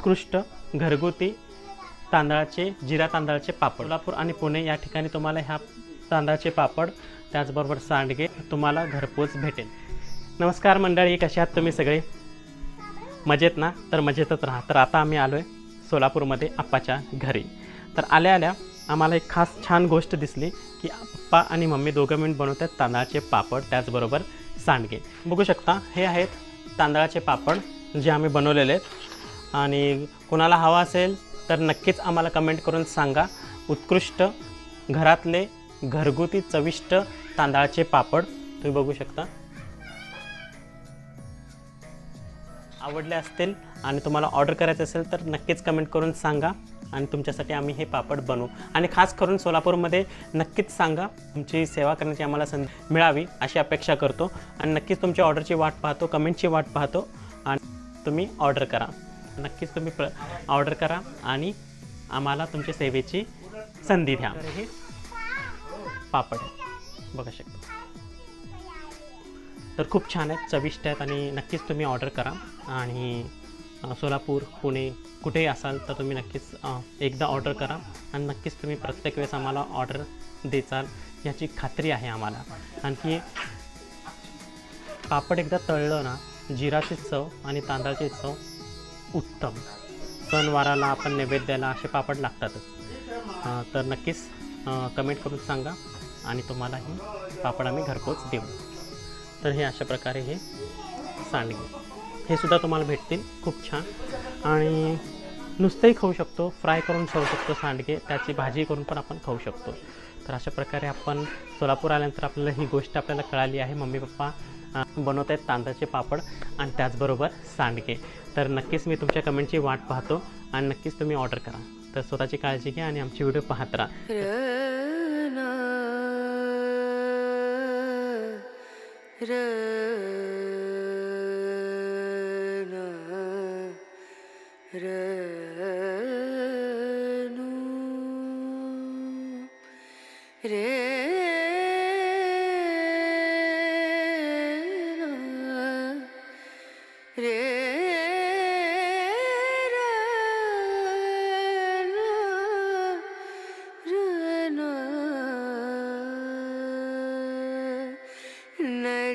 उत्कृष्ट घरगुती तांदळाचे जिरा तांदळाचे पापड. कोल्हापूर आणि पुणे या ठिकाणी तुम्हाला ह्या तांदळाचे पापड त्याचबरोबर सांडगे तुम्हाला घरपोच भेटेल. नमस्कार मंडळी कसे आहात तुम्ही सगळे? मजेत ना? तर मजेतच राहा. तर आता आम्ही आलो आहे सोलापूरमध्ये आप्पाच्या घरी. तर आल्या आल्या आम्हाला एक खास छान गोष्ट दिसली की आप्पा आणि मम्मी दोघं मिळून बनवत आहेत तांदळाचे पापड त्याचबरोबर सांडगे. बघू शकता हे आहेत तांदळाचे पापड जे आम्ही बनवलेले आहेत. आणि कोणाला हवा असेल तर नक्कीच आम्हाला कमेंट करून सांगा. उत्कृष्ट घरातले घरगुती चविष्ट तांदळाचे पापड तुम्ही बघू शकता. आवडले असतील आणि तुम्हाला ऑर्डर करायचं असेल तर नक्कीच कमेंट करून सांगा आणि तुमच्यासाठी आम्ही हे पापड बनवू. आणि खास करून सोलापूरमध्ये नक्कीच सांगा तुमची सेवा करण्याची आम्हाला संधी मिळावी अशी अपेक्षा करतो. आणि नक्कीच तुमच्या ऑर्डरची वाट पाहतो कमेंटची वाट पाहतो आणि तुम्ही ऑर्डर करा. नक्कीच तुम्ही प्र ऑर्डर करा आणि आम्हाला तुमच्या सेवेची संधी द्या. हे पापड. बघू शकता. तर खूप छान आहेत चविष्ट आहेत आणि नक्कीच तुम्ही ऑर्डर करा. आणि सोलापूर पुणे कुठेही असाल तर तुम्ही नक्कीच एकदा ऑर्डर करा. आणि नक्कीच तुम्ही प्रत्येक वेळेस आम्हाला ऑर्डर देचाल याची खात्री आहे आम्हाला. आणखी पापड एकदा तळलं ना जिराची चव आणि तांदळाची चव उत्तम. सणवाराला आपण नैवेद्याला असे पापड लागतातच तर नक्कीच कमेंट करून सांगा आणि तुम्हाला हे पापड आम्ही घरपोच देऊ. तर हे अशा प्रकारे हे सांडगे. हे सुद्धा तुम्हाला भेटतील. खूप छान. आणि नुसतंही खाऊ शकतो. फ्राय करून खाऊ शकतो सांडगे. त्याची भाजी करून पण आपण खाऊ शकतो. तर अशा प्रकारे आपण सोलापूर आल्यानंतर आपल्याला ही गोष्ट आपल्याला कळाली आहे. मम्मी पप्पा बनवत आहेत तांदळाचे पापड आणि त्याचबरोबर सांडगे. तर नक्कीच मी तुमच्या कमेंटची वाट पाहतो आणि नक्कीच तुम्ही ऑर्डर करा. तर स्वतःची काळजी घ्या आणि आमची व्हिडिओ पाहत राहा.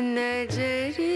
कहीं और नजरिया